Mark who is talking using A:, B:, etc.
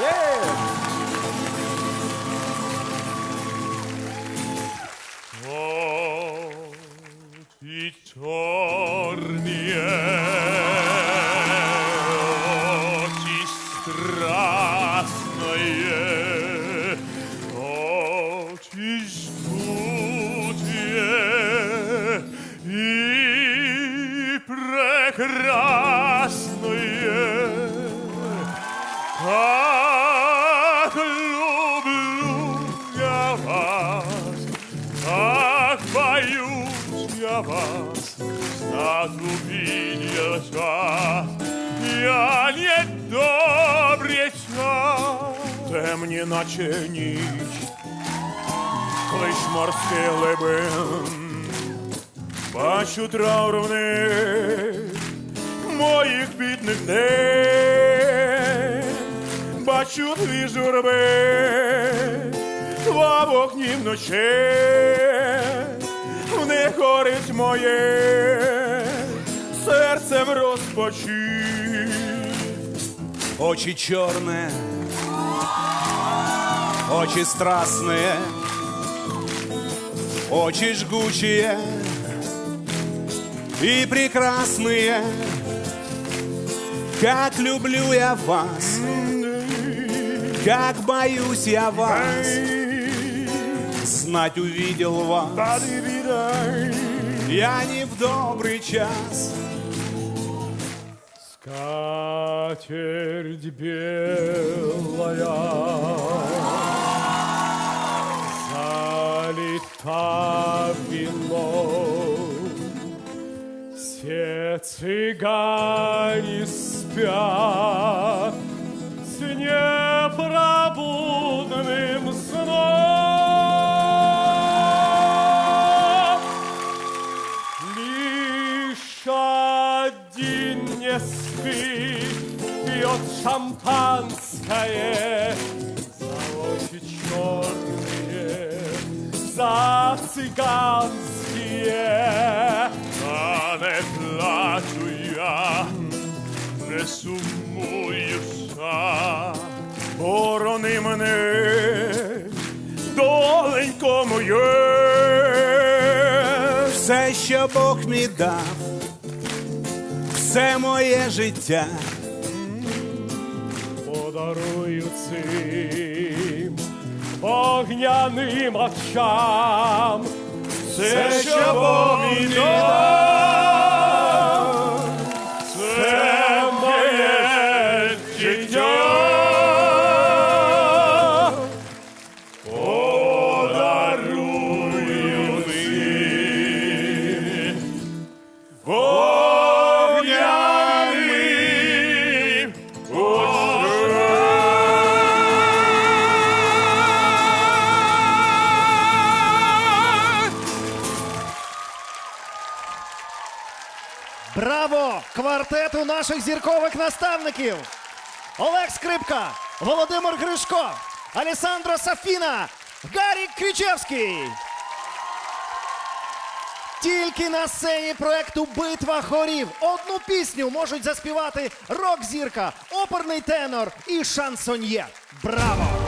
A: Очі я вас, Задубить час, я не добрий час.
B: Темні, наче ніч, клич морський либин, бачу траур моїх бідних дней, бачу дві журби, два вогні вночі, моє серце в розпачі. Очі чорне, Очи страстные, очи жгучие и прекрасные. Как люблю я вас, как боюсь я вас. Знать увидел вас, я не в добрый час.
A: Скатерть белая. Залита вином, все цыгане спят спит, пьет шампанское за очи черные, за цыганские. А не плачу я, не сумуюся,
B: Борони мене, доленько моє, все, що Бог мені дав, все моє життя.
A: подарую цим огняним очам.
B: Все, що Бог мені дав,
C: Квартету наших зіркових наставників! Олег Скрипка, Володимир Гришко, Алісандро Сафіна, Гарік Крічевський. Тільки на сцені проекту Битва хорів одну пісню можуть заспівати рок-зірка, оперний тенор і шансоньє. Браво!